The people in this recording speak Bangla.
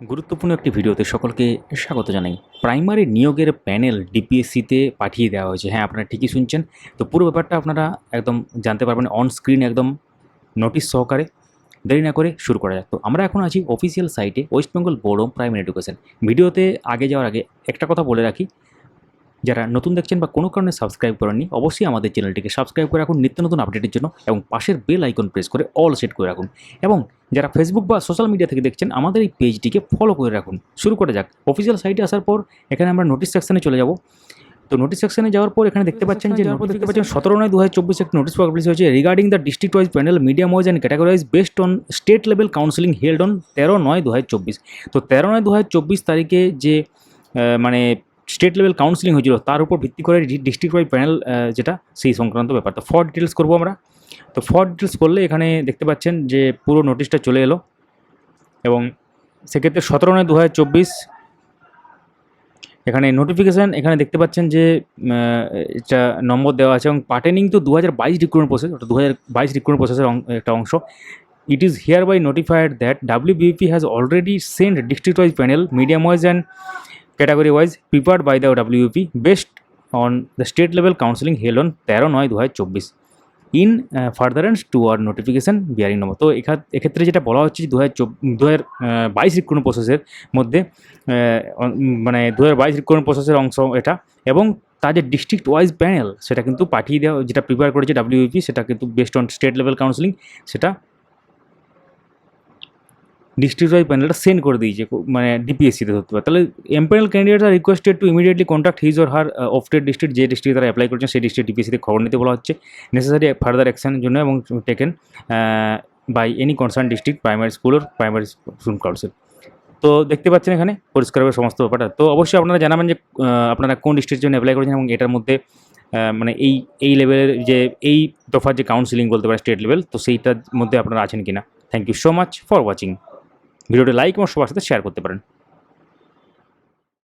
গুরুত্বপূর্ণ একটি ভিডিওতে সকলকে স্বাগত জানাই। প্রাইমারি নিয়োগের প্যানেল ডিপিএসসিতে পাঠিয়ে দেওয়া হয়েছে। হ্যাঁ আপনারা ঠিকই শুনছেন। তো পুরো ব্যাপারটা আপনারা একদম জানতে পারবেন অন স্ক্রিন একদম নোটিশ সহকারে। দেরি না করে শুরু করা যাক। তো আমরা এখন আছি অফিসিয়াল সাইটে West Bengal Board of Primary Education ভিডিওতে আগে যাওয়ার আগে একটা কথা বলে রাখি। যারা নতুন দেখছেন বা কোনো কারণে সাবস্ক্রাইব করেননি, অবশ্যই আমাদের চ্যানেলটিকে সাবস্ক্রাইব করে রাখুন নিত্য নতুন আপডেটের জন্য এবং পাশের বেল আইকন প্রেস করে অল সেট করে রাখুন। এবং যারা ফেসবুক বা সোশ্যাল মিডিয়া থেকে দেখছেন আমাদের এই পেজটিকে ফলো করে রাখুন। শুরু করে যাক। অফিসিয়াল সাইটে আসার পর এখানে আমরা নোটিশ সেকশানে চলে যাব। তো নোটিশ সেকশনে যাওয়ার পর এখানে দেখতে পাচ্ছেন যে নোটিশ দেখতে পাচ্ছেন সতেরো নয় দু হাজার চব্বিশ একটা নোটিশ পাবলিশ হয়েছে regarding the district wise panel medium wise and categorise based on state level counselling held on তেরো নয় দু হাজার চব্বিশ। তো তেরো নয় দু হাজার চব্বিশ তারিখে যে মানে স্টেট লেভেল কাউন্সিলিং হয়েছিল তার উপর ভিত্তি করে ডিস্ট্রিক্ট ওয়াইজ প্যানেল যেটা সেই সংক্রান্ত ব্যাপার। তো ফর ডিটেলস করব আমরা। তো ফর ডিটেলস করলে এখানে দেখতে পাচ্ছেন যে পুরো নোটিশটা চলে এলো এবং সেক্ষেত্রে সতেরো নয় দু এখানে নোটিফিকেশান এখানে দেখতে পাচ্ছেন যে এটা নম্বর দেওয়া আছে এবং পার্টেনিং তো দু হাজার বাইশ রিক্রুটমেন্ট প্রসেস ওটা দু হাজার বাইশ রিক্রুটমেন্ট প্রসেসের একটা অংশ। It is hereby notified that WBP has already send district wise panel medium wise and category wise prepared by the WUP based on the state level counseling held on তেরো নয় দু হাজার চব্বিশ in furtherance to our notification bearing number তো এক্ষেত্রে যেটা বলা হচ্ছে দু হাজার দু হাজার বাইশ রিক্রুটমেন্ট প্রসেসের মধ্যে মানে দু হাজার বাইশ রিক্রুটমেন্ট প্রসেসের অংশ এটা, এবং তার যে ডিস্ট্রিক্ট ওয়াইজ প্যানেল সেটা কিন্তু পাঠিয়ে দেওয়া যেটা প্রিপেয়ার করেছে ডাব্লিউপি সেটা কিন্তু based on state level counselling সেটা ডিস্ট্রিক্ট ওয়াইজ প্যানেলটা সেন্ড করে দিয়েছে মানে ডিপিএসসিতে ধরতে পারে। তাহলে empanel candidate are requested to immediately contact his or her opted district যে ডিস্ট্রিক্ট তারা অ্যাপ্লাই করছেন, সেই ডিস্ট্রিক্ট ডিপিএসসিতে খবর নিতে বলা হচ্ছে। নেসেসারি ফার্দার অ্যাকশনের জন্য এবং taken by any concern district primary school or primary school council তো দেখতে পাচ্ছেন এখানে পরিষ্কারভাবে সমস্ত ব্যাপারটা। তো অবশ্যই আপনারা জানাবেন যে আপনারা কোন ডিস্ট্রিক্টের জন্য অ্যাপ্লাই করেছেন এবং এটার মধ্যে মানে এই এই লেভেলের যে, এই দফার যে কাউন্সিলিং বলতে পারে স্টেট লেভেল তো সেইটার মধ্যে আপনারা আছেন কিনা। Thank you so much for watching ভিডিওটি লাইক এবং সবার সাথে শেয়ার করতে পারেন।